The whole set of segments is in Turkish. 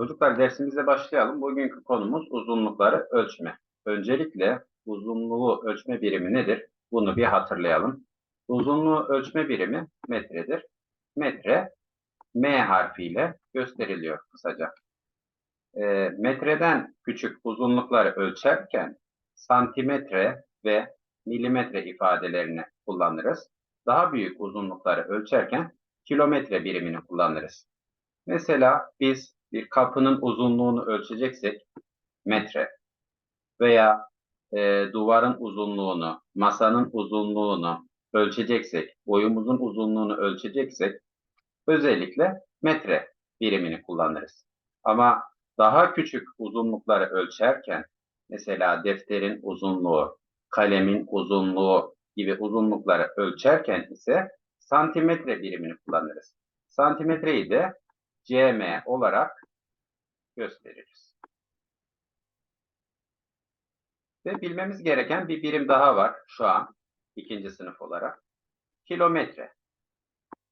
Çocuklar dersimize başlayalım. Bugünkü konumuz uzunlukları ölçme. Öncelikle uzunluğu ölçme birimi nedir? Bunu bir hatırlayalım. Uzunluğu ölçme birimi metredir. Metre M harfiyle gösteriliyor kısaca. E, metreden küçük uzunlukları ölçerken santimetre ve milimetre ifadelerini kullanırız. Daha büyük uzunlukları ölçerken kilometre birimini kullanırız. Mesela biz bir kapının uzunluğunu ölçeceksek metre veya e, duvarın uzunluğunu, masanın uzunluğunu ölçeceksek, boyumuzun uzunluğunu ölçeceksek özellikle metre birimini kullanırız. Ama daha küçük uzunlukları ölçerken mesela defterin uzunluğu, kalemin uzunluğu gibi uzunlukları ölçerken ise santimetre birimini kullanırız. Santimetreyi de cm olarak gösteririz. Ve bilmemiz gereken bir birim daha var şu an ikinci sınıf olarak. Kilometre.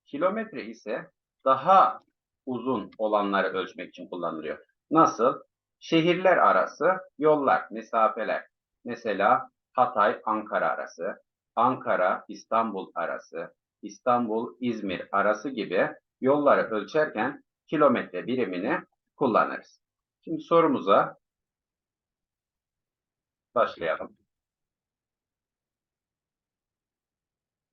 Kilometre ise daha uzun olanları ölçmek için kullanılıyor. Nasıl? Şehirler arası yollar, mesafeler. Mesela Hatay-Ankara arası, Ankara-İstanbul arası, İstanbul-İzmir arası gibi yolları ölçerken kilometre birimini kullanırız. Şimdi sorumuza başlayalım.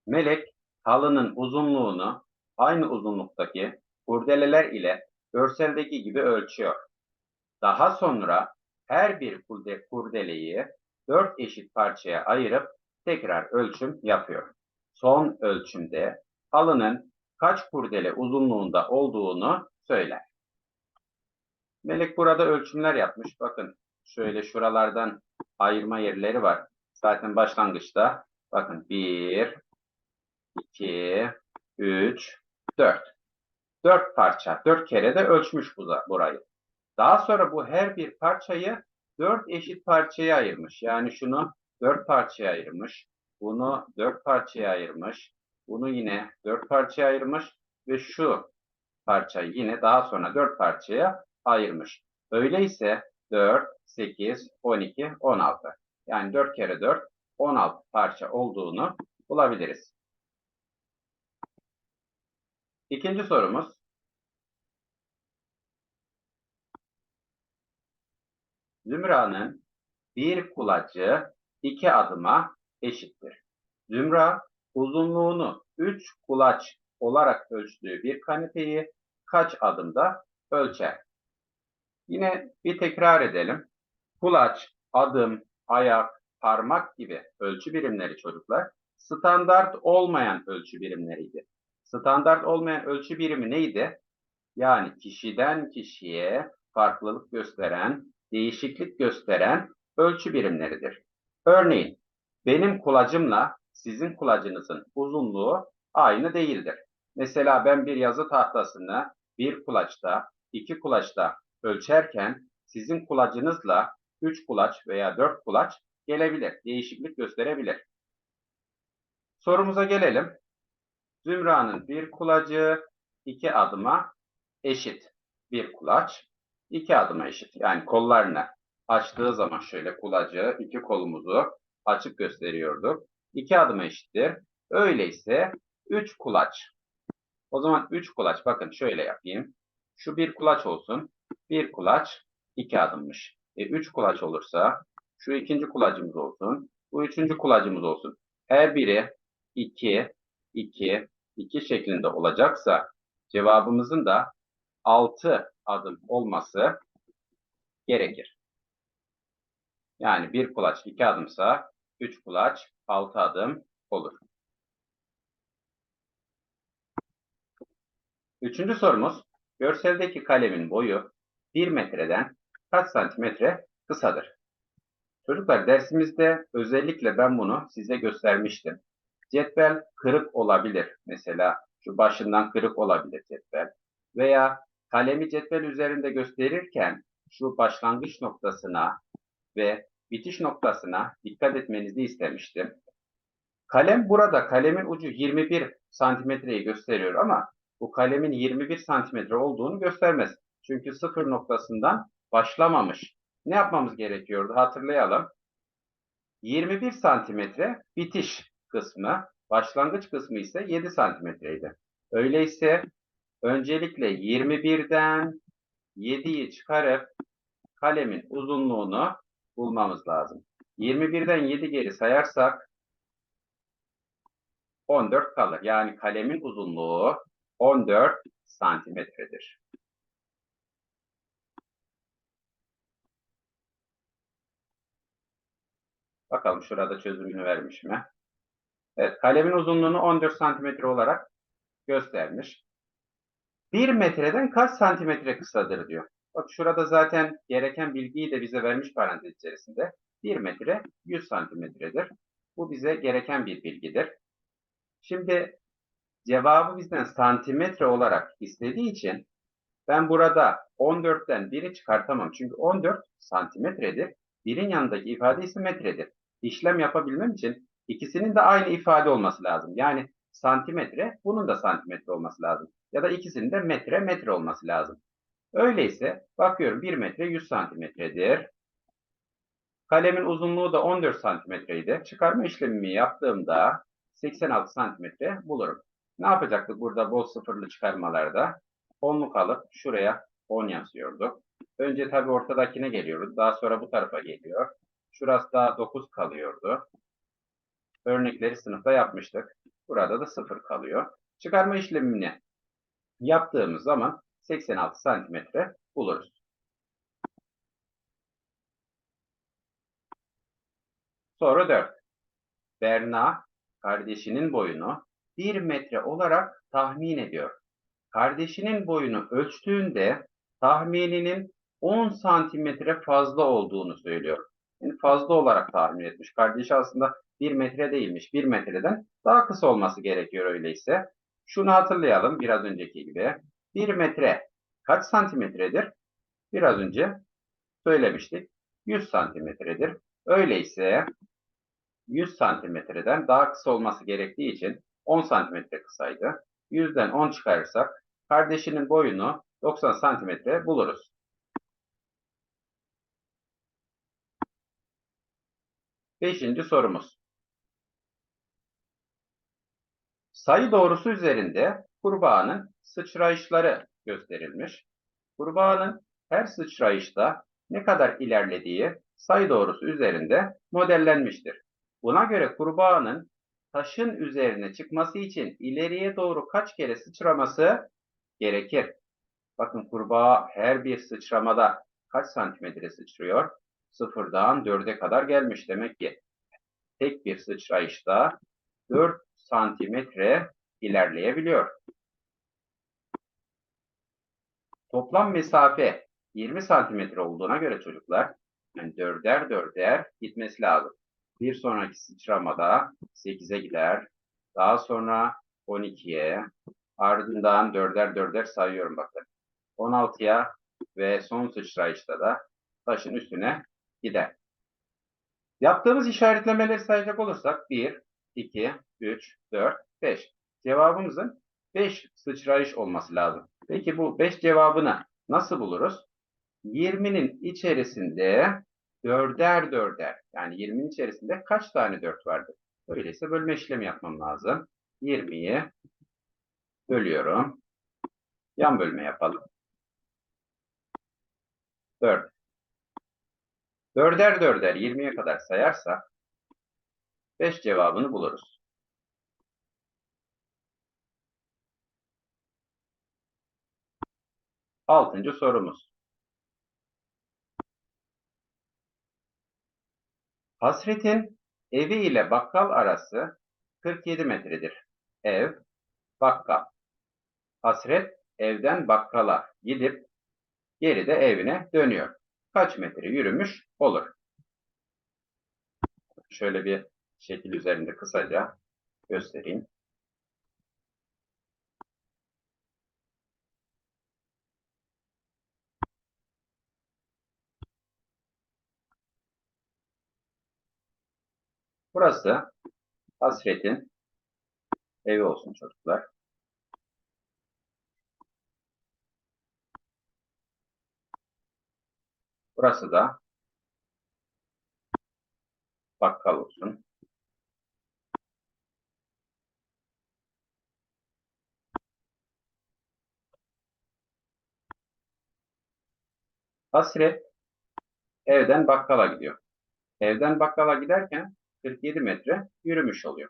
Melek halının uzunluğunu aynı uzunluktaki kurdeleler ile görseldeki gibi ölçüyor. Daha sonra her bir kurdeleyi dört eşit parçaya ayırıp tekrar ölçüm yapıyor. Son ölçümde halının kaç kurdele uzunluğunda olduğunu söyler. Melek burada ölçümler yapmış. Bakın şöyle şuralardan ayırma yerleri var. Zaten başlangıçta bakın 1, 2, 3, 4. 4 parça, 4 kere de ölçmüş bu, burayı. Daha sonra bu her bir parçayı 4 eşit parçaya ayırmış. Yani şunu 4 parçaya ayırmış. Bunu 4 parçaya ayırmış. Bunu yine 4 parçaya ayırmış. Ve şu parçayı yine daha sonra 4 parçaya ayırmış. Öyleyse 4, 8, 12, 16. Yani 4 kere 4, 16 parça olduğunu bulabiliriz. İkinci sorumuz. Zümra'nın bir kulacı iki adıma eşittir. Zümra uzunluğunu 3 kulaç olarak ölçtüğü bir kanepeyi kaç adımda ölçer? Yine bir tekrar edelim. Kulaç, adım, ayak, parmak gibi ölçü birimleri çocuklar standart olmayan ölçü birimleriydi. Standart olmayan ölçü birimi neydi? Yani kişiden kişiye farklılık gösteren, değişiklik gösteren ölçü birimleridir. Örneğin benim kulacımla sizin kulacınızın uzunluğu aynı değildir. Mesela ben bir yazı tahtasını bir kulaçta, iki kulaçta ölçerken sizin kulacınızla 3 kulaç veya 4 kulaç gelebilir, değişiklik gösterebilir. Sorumuza gelelim. Zümra'nın bir kulacı iki adıma eşit. Bir kulaç iki adıma eşit. Yani kollarını açtığı zaman şöyle kulacı iki kolumuzu açık gösteriyorduk. İki adıma eşittir. Öyleyse üç kulaç. O zaman üç kulaç bakın şöyle yapayım. Şu bir kulaç olsun. Bir kulaç iki adımmış. E, üç kulaç olursa şu ikinci kulacımız olsun. Bu üçüncü kulacımız olsun. Her biri iki, iki, iki şeklinde olacaksa cevabımızın da altı adım olması gerekir. Yani bir kulaç iki adımsa üç kulaç altı adım olur. Üçüncü sorumuz, görseldeki kalemin boyu 1 metreden kaç santimetre kısadır? Çocuklar dersimizde özellikle ben bunu size göstermiştim. Cetvel kırık olabilir. Mesela şu başından kırık olabilir cetvel. Veya kalemi cetvel üzerinde gösterirken şu başlangıç noktasına ve bitiş noktasına dikkat etmenizi istemiştim. Kalem burada, kalemin ucu 21 santimetreyi gösteriyor ama bu kalemin 21 santimetre olduğunu göstermez. Çünkü sıfır noktasından başlamamış. Ne yapmamız gerekiyordu? Hatırlayalım. 21 santimetre bitiş kısmı, başlangıç kısmı ise 7 santimetreydi. Öyleyse öncelikle 21'den 7'yi çıkarıp kalemin uzunluğunu bulmamız lazım. 21'den 7 geri sayarsak 14 kalır. Yani kalemin uzunluğu 14 santimetredir. Bakalım şurada çözümünü vermiş mi? Evet, kalemin uzunluğunu 14 santimetre olarak göstermiş. 1 metreden kaç santimetre kısadır diyor. Bak şurada zaten gereken bilgiyi de bize vermiş parantez içerisinde. 1 metre 100 santimetredir. Bu bize gereken bir bilgidir. Şimdi cevabı bizden santimetre olarak istediği için ben burada 14'ten 1'i çıkartamam. Çünkü 14 santimetredir. Birin yanındaki ifade ise metredir. İşlem yapabilmem için ikisinin de aynı ifade olması lazım. Yani santimetre, bunun da santimetre olması lazım. Ya da ikisinin de metre, metre olması lazım. Öyleyse bakıyorum 1 metre 100 santimetredir. Kalemin uzunluğu da 14 santimetreydi. Çıkarma işlemimi yaptığımda 86 santimetre bulurum. Ne yapacaktık burada bol sıfırlı çıkarmalarda? 10'luk alıp şuraya 10 yazıyorduk. Önce tabi ortadakine geliyoruz. Daha sonra bu tarafa geliyor. Şurası da 9 kalıyordu. Örnekleri sınıfta yapmıştık. Burada da 0 kalıyor. Çıkarma işlemini yaptığımız zaman 86 santimetre buluruz. Soru 4. Berna kardeşinin boyunu 1 metre olarak tahmin ediyor. Kardeşinin boyunu ölçtüğünde tahmininin 10 santimetre fazla olduğunu söylüyor. Yani fazla olarak tahmin etmiş. Kardeşi aslında 1 metre değilmiş. 1 metreden daha kısa olması gerekiyor öyleyse. Şunu hatırlayalım biraz önceki gibi. 1 metre kaç santimetredir? Biraz önce söylemiştik. 100 santimetredir. Öyleyse 100 santimetreden daha kısa olması gerektiği için 10 santimetre kısaydı. 100'den 10 çıkarırsak kardeşinin boyunu 90 santimetre buluruz. Beşinci sorumuz. Sayı doğrusu üzerinde kurbağanın sıçrayışları gösterilmiş. Kurbağanın her sıçrayışta ne kadar ilerlediği sayı doğrusu üzerinde modellenmiştir. Buna göre kurbağanın taşın üzerine çıkması için ileriye doğru kaç kere sıçraması gerekir? Bakın kurbağa her bir sıçramada kaç santimetre sıçrıyor? Sıfırdan 4'e kadar gelmiş. Demek ki tek bir sıçrayışta 4 santimetre ilerleyebiliyor. Toplam mesafe 20 santimetre olduğuna göre çocuklar yani dörder dörder gitmesi lazım. Bir sonraki sıçramada 8'e gider. Daha sonra 12'ye. Ardından dörder dörder sayıyorum bakın. 16'ya ve son sıçrayışta da taşın üstüne gider. Yaptığımız işaretlemeleri sayacak olursak 1, 2, 3, 4, 5. Cevabımızın 5 sıçrayış olması lazım. Peki bu 5 cevabını nasıl buluruz? 20'nin içerisinde dörder dörder. Yani 20'nin içerisinde kaç tane 4 vardır? Öyleyse bölme işlemi yapmam lazım. 20'yi bölüyorum. Yan bölme yapalım. 4. Dörder dörder 20'ye kadar sayarsak 5 cevabını buluruz. Altıncı sorumuz. Hasret'in evi ile bakkal arası 47 metredir. Ev, bakkal. Hasret evden bakkala gidip geri de evine dönüyor. Kaç metre yürümüş olur? Şöyle bir şekil üzerinde kısaca göstereyim. Burası Hasret'in evi olsun çocuklar. Burası da bakkal olsun. Hasret evden bakkala gidiyor. Evden bakkala giderken 47 metre yürümüş oluyor.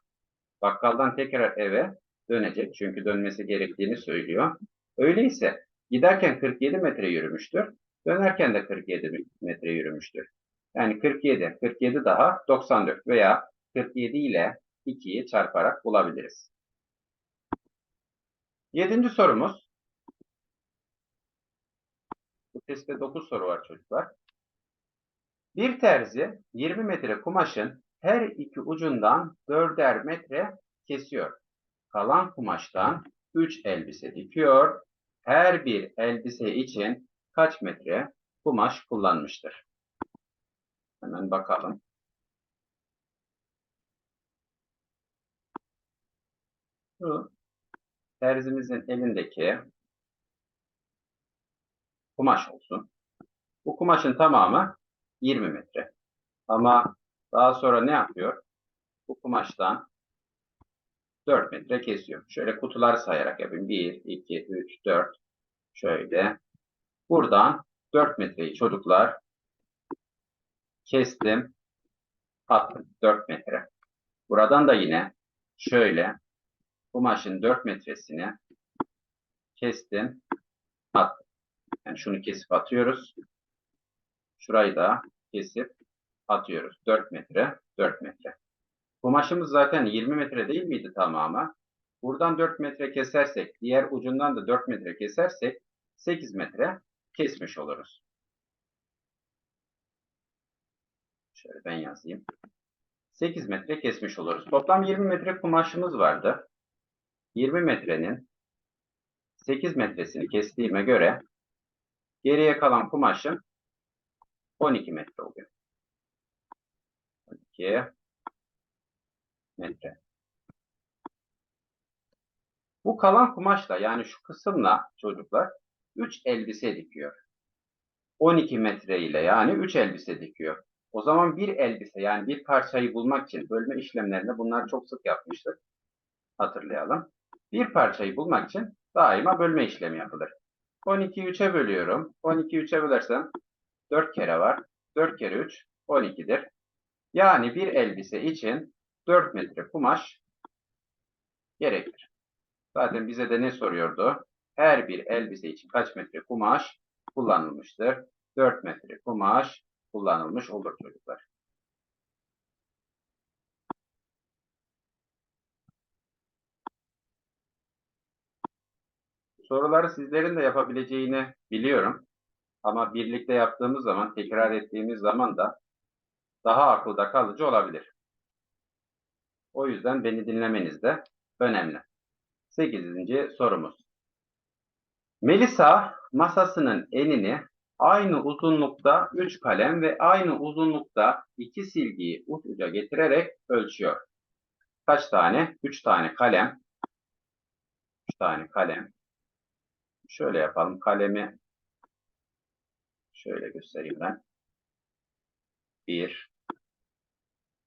Bakkaldan tekrar eve dönecek çünkü dönmesi gerektiğini söylüyor. Öyleyse giderken 47 metre yürümüştür. Dönerken de 47 metre yürümüştür. Yani 47, 47 daha 94 veya 47 ile 2'yi çarparak bulabiliriz. Yedinci sorumuz. Bu testte 9 soru var çocuklar. Bir terzi 20 metre kumaşın her iki ucundan 4'er metre kesiyor. Kalan kumaştan 3 elbise dikiyor. Her bir elbise için kaç metre kumaş kullanmıştır? Hemen bakalım. Şu terzimizin elindeki kumaş olsun. Bu kumaşın tamamı 20 metre. Ama daha sonra ne yapıyor? Bu kumaştan 4 metre kesiyor. Şöyle kutular sayarak yapayım. 1, 2, 3, 4. Şöyle. Buradan 4 metreyi çocuklar kestim. Attım. 4 metre. Buradan da yine şöyle kumaşın 4 metresini kestim. Attım. Yani şunu kesip atıyoruz. Şurayı da kesip atıyoruz. 4 metre, 4 metre. Kumaşımız zaten 20 metre değil miydi tamamı? Buradan 4 metre kesersek, diğer ucundan da 4 metre kesersek 8 metre kesmiş oluruz. Şöyle ben yazayım. 8 metre kesmiş oluruz. Toplam 20 metre kumaşımız vardı. 20 metrenin 8 metresini kestiğime göre geriye kalan kumaşım 12 metre oluyor. 12 metre. Bu kalan kumaşla yani şu kısımla çocuklar 3 elbise dikiyor. 12 metre ile yani 3 elbise dikiyor. O zaman bir elbise yani bir parçayı bulmak için bölme işlemlerinde bunlar çok sık yapmıştık. Hatırlayalım. Bir parçayı bulmak için daima bölme işlemi yapılır. 12'yi 3'e bölüyorum. 12'yi 3'e bölersem 4 kere var. 4 kere 3 12'dir. Yani bir elbise için 4 metre kumaş gerekir. Zaten bize de ne soruyordu? Her bir elbise için kaç metre kumaş kullanılmıştır? 4 metre kumaş kullanılmış olur çocuklar. Soruları sizlerin de yapabileceğini biliyorum. Ama birlikte yaptığımız zaman, tekrar ettiğimiz zaman da daha akılda kalıcı olabilir. O yüzden beni dinlemeniz de önemli. 8. sorumuz. Melisa masasının enini aynı uzunlukta 3 kalem ve aynı uzunlukta 2 silgiyi uç uca getirerek ölçüyor. Kaç tane? 3 tane kalem. 3 tane kalem. Şöyle yapalım. Kalemi şöyle göstereyim ben. 1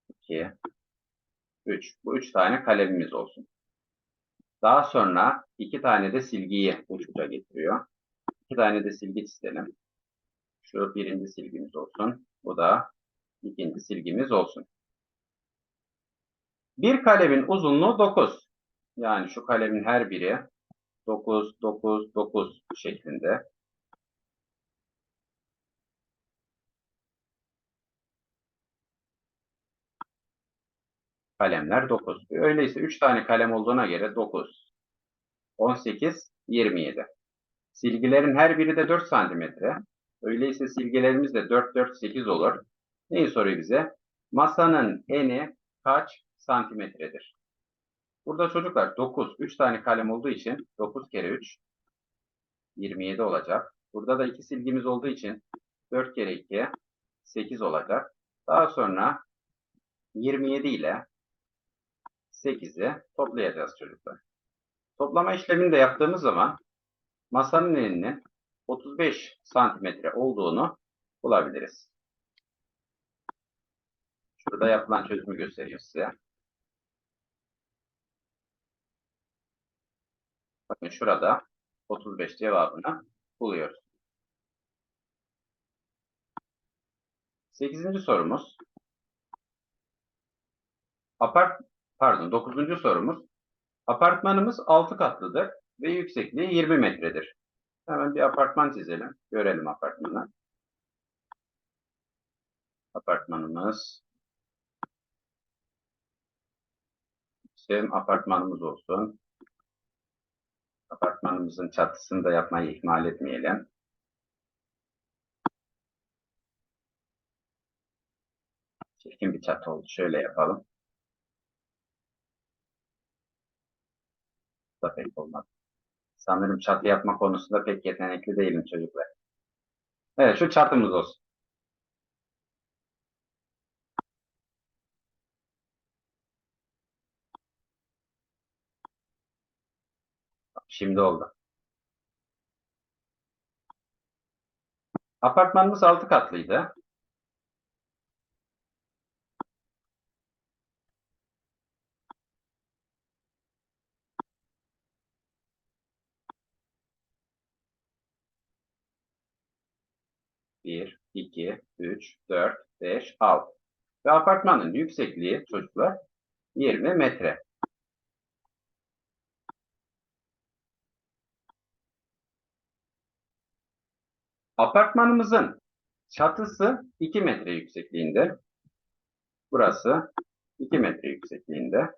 2 3. Bu 3 tane kalemimiz olsun. Daha sonra 2 tane de silgiyi uç uca getiriyor. 2 tane de silgi çizelim. Şu birinci silgimiz olsun. Bu da ikinci silgimiz olsun. Bir kalemin uzunluğu 9. Yani şu kalemin her biri 9, 9, 9 şeklinde. Kalemler 9. Öyleyse 3 tane kalem olduğuna göre 9, 18, 27. Silgilerin her biri de 4 santimetre. Öyleyse silgilerimiz de 4, 4, 8 olur. Neyi soruyor bize? Masanın eni kaç santimetredir? Burada çocuklar 9, 3 tane kalem olduğu için 9 kere 3, 27 olacak. Burada da 2 silgimiz olduğu için 4 kere 2, 8 olacak. Daha sonra 27 ile 8'i toplayacağız çocuklar. Toplama işlemini de yaptığımız zaman masanın eninin 35 santimetre olduğunu bulabiliriz. Şurada yapılan çözümü gösteriyor size. Bakın şurada 35 cevabını buluyoruz. Sekizinci sorumuz. Apart pardon dokuzuncu sorumuz. Apartmanımız 6 katlıdır ve yüksekliği 20 metredir. Hemen bir apartman çizelim. Görelim apartmanı. Apartmanımız Sevim apartmanımız olsun. Apartmanımızın çatısını da yapmayı ihmal etmeyelim. Çirkin bir çatı oldu. Şöyle yapalım. Da pek olmadı. Sanırım çatı yapma konusunda pek yetenekli değilim çocuklar. Evet şu çatımız olsun. Şimdi oldu. Apartmanımız 6 katlıydı. Bir, iki, üç, dört, beş, altı. Ve apartmanın yüksekliği çocuklar 20 metre. Apartmanımızın çatısı 2 metre yüksekliğinde. Burası 2 metre yüksekliğinde.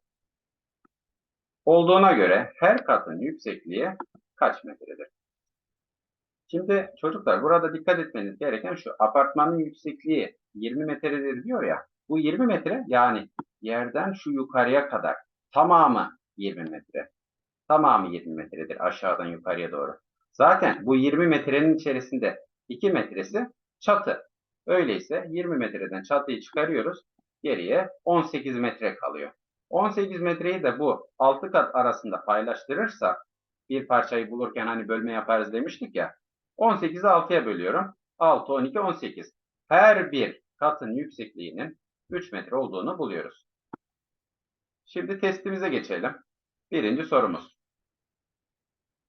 Olduğuna göre her katın yüksekliği kaç metredir? Şimdi çocuklar burada dikkat etmeniz gereken şu apartmanın yüksekliği 20 metredir diyor ya. Bu 20 metre yani yerden şu yukarıya kadar tamamı 20 metre. Tamamı 20 metredir aşağıdan yukarıya doğru. Zaten bu 20 metrenin içerisinde 2 metresi çatı. Öyleyse 20 metreden çatıyı çıkarıyoruz. Geriye 18 metre kalıyor. 18 metreyi de bu 6 kat arasında paylaştırırsak bir parçayı bulurken hani bölme yaparız demiştik ya. 18'i 6'ya bölüyorum. 6, 12, 18. Her bir katın yüksekliğinin 3 metre olduğunu buluyoruz. Şimdi testimize geçelim. Birinci sorumuz.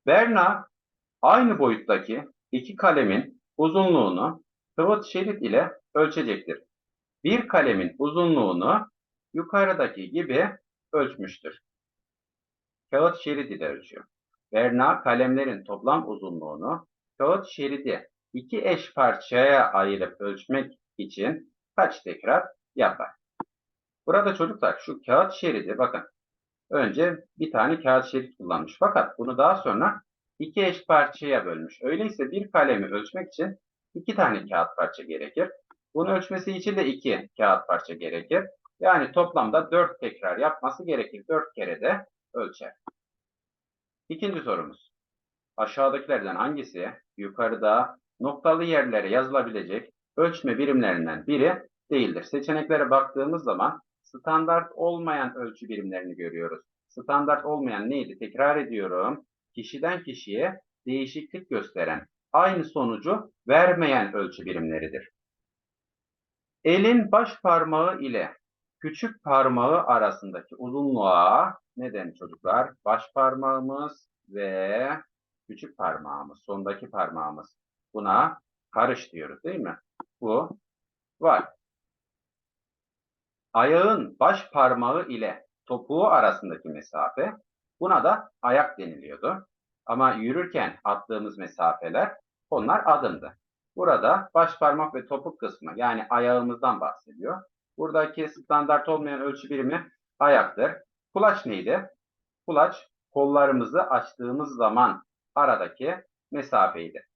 Berna aynı boyuttaki iki kalemin uzunluğunu pivot şerit ile ölçecektir. Bir kalemin uzunluğunu yukarıdaki gibi ölçmüştür. Kağıt şerit ile ölçüyor. Berna kalemlerin toplam uzunluğunu kağıt şeridi iki eş parçaya ayırıp ölçmek için kaç tekrar yapar? Burada çocuklar şu kağıt şeridi bakın önce bir tane kağıt şerit kullanmış. Fakat bunu daha sonra iki eş parçaya bölmüş. Öyleyse bir kalemi ölçmek için iki tane kağıt parça gerekir. Bunu ölçmesi için de iki kağıt parça gerekir. Yani toplamda dört tekrar yapması gerekir. Dört kere de ölçer. İkinci sorumuz. Aşağıdakilerden hangisi yukarıda noktalı yerlere yazılabilecek ölçme birimlerinden biri değildir? Seçeneklere baktığımız zaman standart olmayan ölçü birimlerini görüyoruz. Standart olmayan neydi? Tekrar ediyorum. Kişiden kişiye değişiklik gösteren, aynı sonucu vermeyen ölçü birimleridir. Elin baş parmağı ile küçük parmağı arasındaki uzunluğa neden çocuklar? Baş parmağımız ve küçük parmağımız, sondaki parmağımız. Buna karış diyoruz değil mi? Bu var. Ayağın baş parmağı ile topuğu arasındaki mesafe buna da ayak deniliyordu. Ama yürürken attığımız mesafeler onlar adımdı. Burada baş parmak ve topuk kısmı yani ayağımızdan bahsediyor. Buradaki standart olmayan ölçü birimi ayaktır. Kulaç neydi? Kulaç kollarımızı açtığımız zaman aradaki mesafeydi.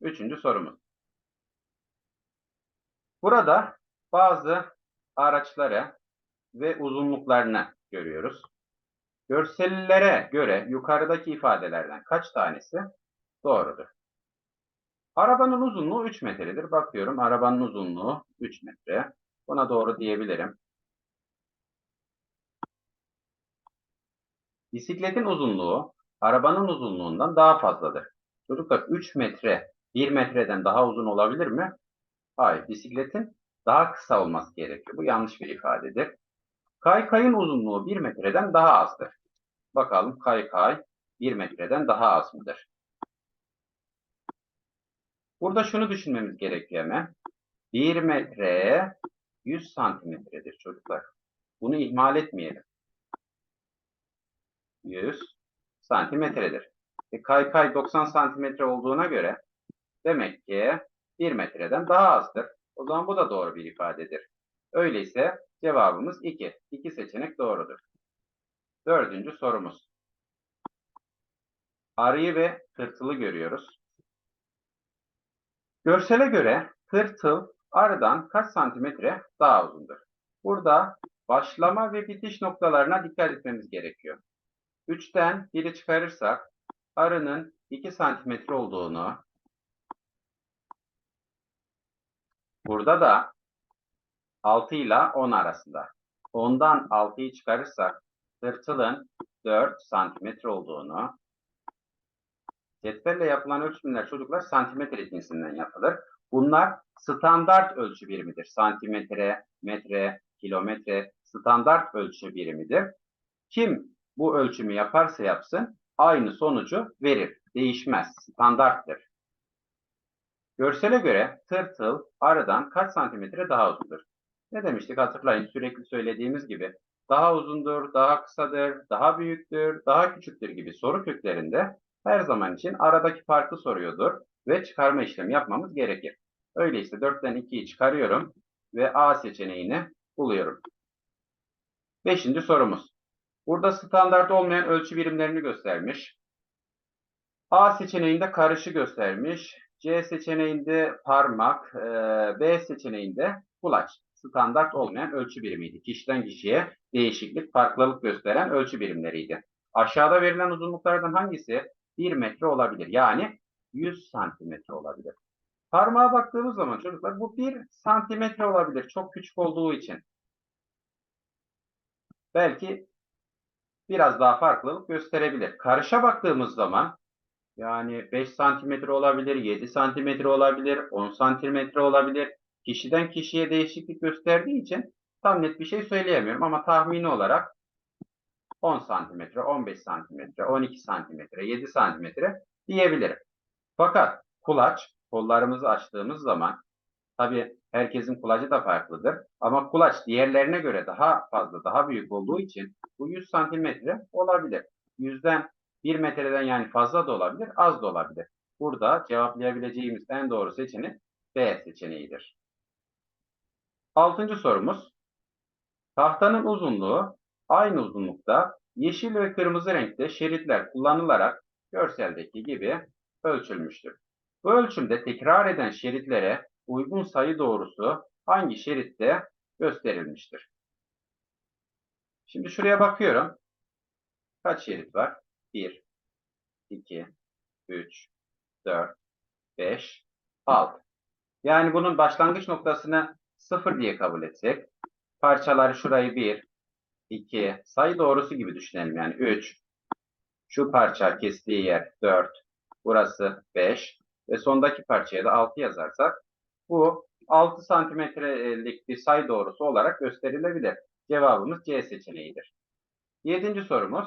Üçüncü sorumuz. Burada bazı araçları ve uzunluklarını görüyoruz. Görsellere göre yukarıdaki ifadelerden kaç tanesi doğrudur? Arabanın uzunluğu 3 metredir. Bakıyorum arabanın uzunluğu 3 metre. Buna doğru diyebilirim. Bisikletin uzunluğu arabanın uzunluğundan daha fazladır. Çocuklar 3 metre 1 metreden daha uzun olabilir mi? Hayır. Bisikletin daha kısa olması gerekiyor. Bu yanlış bir ifadedir. Kaykayın uzunluğu 1 metreden daha azdır. Bakalım kaykay 1 metreden daha az mıdır? Burada şunu düşünmemiz gerekiyor hemen. 1 metre 100 santimetredir çocuklar. Bunu ihmal etmeyelim. 100 santimetredir. E, kaykay 90 santimetre olduğuna göre demek ki 1 metreden daha azdır. O zaman bu da doğru bir ifadedir. Öyleyse cevabımız 2. 2 seçenek doğrudur. Dördüncü sorumuz. Arıyı ve tırtılı görüyoruz. Görsele göre tırtıl arıdan kaç santimetre daha uzundur? Burada başlama ve bitiş noktalarına dikkat etmemiz gerekiyor. 3'ten 1'i çıkarırsak arının 2 santimetre olduğunu, burada da 6 ile 10 arasında. 10'dan 6'yı çıkarırsak tırtılın 4 santimetre olduğunu, cetvelle yapılan ölçümler çocuklar santimetre cinsinden yapılır. Bunlar standart ölçü birimidir. Santimetre, metre, kilometre standart ölçü birimidir. Kim bu ölçümü yaparsa yapsın aynı sonucu verir. Değişmez. Standarttır. Görsele göre tırtıl arıdan kaç santimetre daha uzundur? Ne demiştik hatırlayın sürekli söylediğimiz gibi. Daha uzundur, daha kısadır, daha büyüktür, daha küçüktür gibi soru köklerinde her zaman için aradaki farkı soruyordur ve çıkarma işlemi yapmamız gerekir. Öyleyse 4'ten 2'yi çıkarıyorum ve A seçeneğini buluyorum. Beşinci sorumuz. Burada standart olmayan ölçü birimlerini göstermiş. A seçeneğinde karışı göstermiş. C seçeneğinde parmak, e, B seçeneğinde kulaç. Standart olmayan ölçü birimiydi. Kişiden kişiye değişiklik, farklılık gösteren ölçü birimleriydi. Aşağıda verilen uzunluklardan hangisi 1 metre olabilir? Yani 100 santimetre olabilir. Parmağa baktığımız zaman çocuklar bu 1 santimetre olabilir. Çok küçük olduğu için. Belki biraz daha farklılık gösterebilir. Karışa baktığımız zaman yani 5 santimetre olabilir, 7 santimetre olabilir, 10 santimetre olabilir. Kişiden kişiye değişiklik gösterdiği için tam net bir şey söyleyemiyorum ama tahmini olarak 10 santimetre, 15 santimetre, 12 santimetre, 7 santimetre diyebilirim. Fakat kulaç, kollarımızı açtığımız zaman tabi herkesin kulacı da farklıdır. Ama kulaç diğerlerine göre daha fazla, daha büyük olduğu için bu 100 santimetre olabilir. Yüzden 1 metreden yani fazla da olabilir, az da olabilir. Burada cevaplayabileceğimiz en doğru seçenek B seçeneğidir. Altıncı sorumuz. Tahtanın uzunluğu aynı uzunlukta yeşil ve kırmızı renkte şeritler kullanılarak görseldeki gibi ölçülmüştür. Bu ölçümde tekrar eden şeritlere uygun sayı doğrusu hangi şeritte gösterilmiştir? Şimdi şuraya bakıyorum. Kaç şerit var? 1, 2, 3, 4, 5, 6. Yani bunun başlangıç noktasını 0 diye kabul etsek, parçaları şurayı 1, 2, sayı doğrusu gibi düşünelim yani 3, şu parça kestiği yer 4, burası 5 ve sondaki parçaya da 6 yazarsak bu 6 santimetrelik bir sayı doğrusu olarak gösterilebilir. Cevabımız C seçeneğidir. Yedinci sorumuz.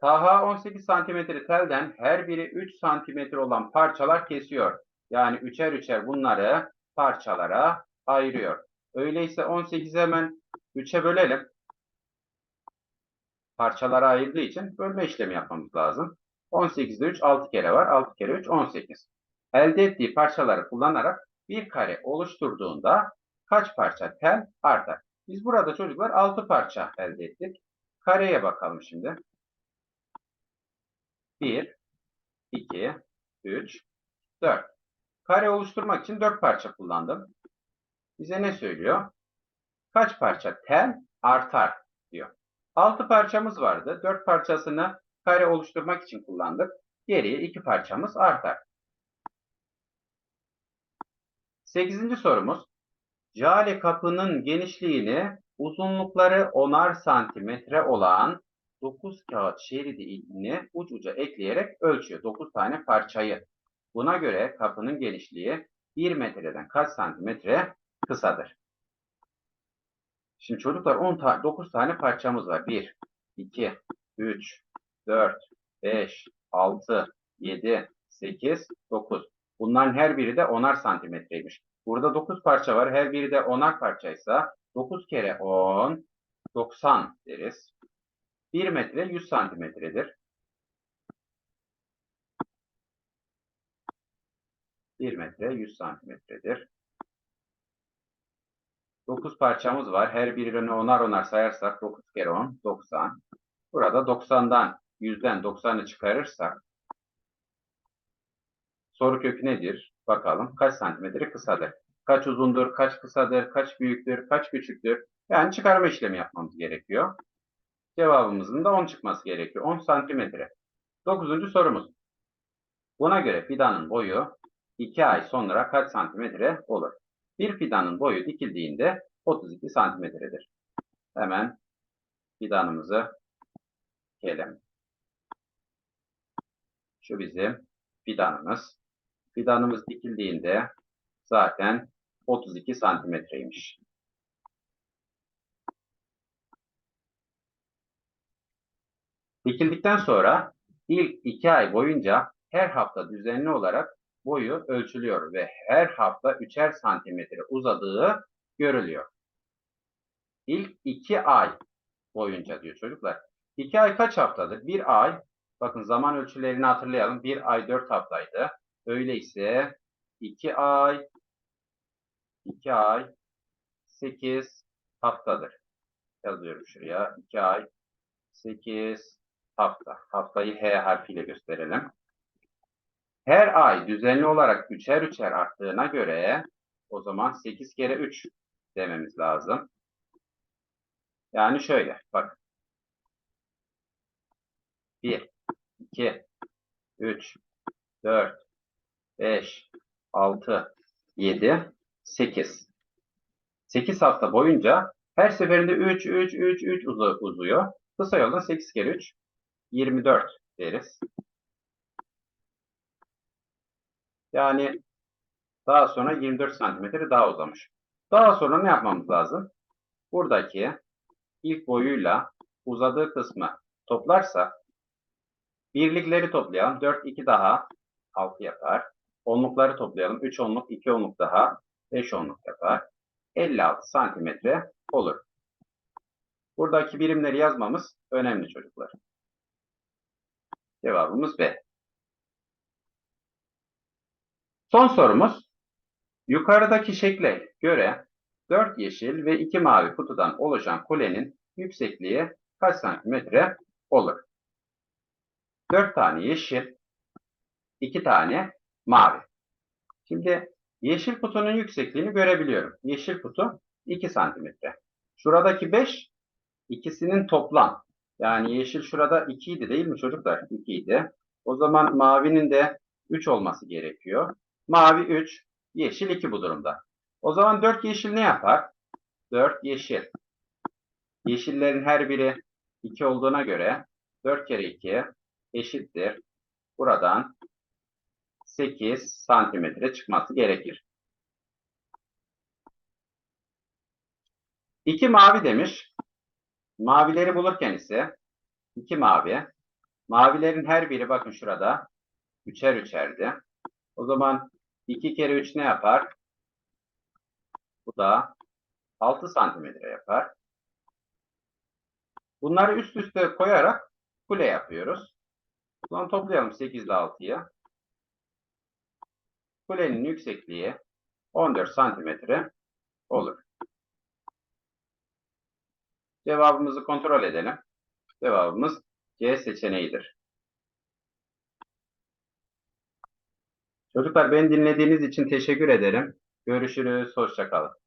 Taha 18 santimetre telden her biri 3 santimetre olan parçalar kesiyor. Yani üçer üçer bunları parçalara ayırıyor. Öyleyse 18'i hemen 3'e bölelim. Parçalara ayırdığı için bölme işlemi yapmamız lazım. 18'de 3 6 kere var. 6 kere 3 18. Elde ettiği parçaları kullanarak bir kare oluşturduğunda kaç parça tel artar? Biz burada çocuklar 6 parça elde ettik. Kareye bakalım şimdi. 1, 2, 3, 4. Kare oluşturmak için 4 parça kullandım. Bize ne söylüyor? Kaç parça tel artar diyor. 6 parçamız vardı. 4 parçasını kare oluşturmak için kullandık. Geriye 2 parçamız artar. 8. sorumuz. Cale kapının genişliğini uzunlukları 10'ar santimetre olan 9 kağıt şeridi ilgini uç uca ekleyerek ölçüyor. 9 tane parçayı Buna göre kapının genişliği 1 metreden kaç santimetre kısadır? Şimdi çocuklar 10 ta 9 tane parçamız var. 1, 2, 3, 4, 5, 6, 7, 8, 9. Bunların her biri de 10'ar santimetreymiş. Burada 9 parça var. Her biri de 10'ar parçaysa 9 kere 10, 90 deriz. 1 metre 100 santimetredir. 1 metre 100 santimetredir. 9 parçamız var. Her birini onar onar sayarsak 9 kere 10, 90. Burada 90'dan 100'den 90'ı çıkarırsak soru kökü nedir? Bakalım kaç santimetre kısadır? Kaç uzundur, kaç kısadır, kaç büyüktür, kaç küçüktür? Yani çıkarma işlemi yapmamız gerekiyor. Cevabımızın da 10 çıkması gerekiyor. 10 santimetre. 9. sorumuz. Buna göre fidanın boyu 2 ay sonra kaç santimetre olur? Bir fidanın boyu dikildiğinde 32 santimetredir. Hemen fidanımızı dikelim. Şu bizim fidanımız. Fidanımız dikildiğinde zaten 32 santimetreymiş. Dikildikten sonra ilk iki ay boyunca her hafta düzenli olarak boyu ölçülüyor ve her hafta üçer santimetre uzadığı görülüyor. İlk iki ay boyunca diyor çocuklar. İki ay kaç haftadır? Bir ay, bakın zaman ölçülerini hatırlayalım. Bir ay dört haftaydı. Öyleyse iki ay, iki ay, sekiz haftadır. Yazıyorum şuraya. İki ay, sekiz hafta. Haftayı H harfiyle gösterelim. Her ay düzenli olarak üçer üçer arttığına göre o zaman 8 kere 3 dememiz lazım. Yani şöyle bak. 1, 2, 3, 4, 5, 6, 7, 8. 8 hafta boyunca her seferinde 3, 3, 3, 3 uzuyor. Kısa yolda 8 kere 3, 24 deriz. Yani daha sonra 24 santimetre daha uzamış. Daha sonra ne yapmamız lazım? Buradaki ilk boyuyla uzadığı kısmı toplarsak birlikleri toplayalım. 4, 2 daha 6 yapar. Onlukları toplayalım. 3 onluk, 2 onluk daha 5 onluk yapar. 56 santimetre olur. Buradaki birimleri yazmamız önemli çocuklar. Cevabımız B. Son sorumuz. Yukarıdaki şekle göre 4 yeşil ve 2 mavi kutudan oluşan kulenin yüksekliği kaç santimetre olur? 4 tane yeşil, 2 tane mavi. Şimdi yeşil kutunun yüksekliğini görebiliyorum. Yeşil kutu 2 santimetre. Şuradaki 5 ikisinin toplam. Yani yeşil şurada 2 idi değil mi çocuklar? 2 idi. O zaman mavinin de 3 olması gerekiyor. Mavi 3, yeşil 2 bu durumda. O zaman 4 yeşil ne yapar? 4 yeşil. Yeşillerin her biri 2 olduğuna göre 4 kere 2 eşittir. Buradan 8 santimetre çıkması gerekir. 2 mavi demiş. Mavileri bulurken ise 2 mavi. Mavilerin her biri bakın şurada üçer üçerdi. O zaman 2 kere 3 ne yapar? Bu da 6 santimetre yapar. Bunları üst üste koyarak kule yapıyoruz. Zaman toplayalım 8 ile 6'yı. Kulenin yüksekliği 14 santimetre olur. Cevabımızı kontrol edelim. Cevabımız C seçeneğidir. Çocuklar beni dinlediğiniz için teşekkür ederim. Görüşürüz. Hoşçakalın.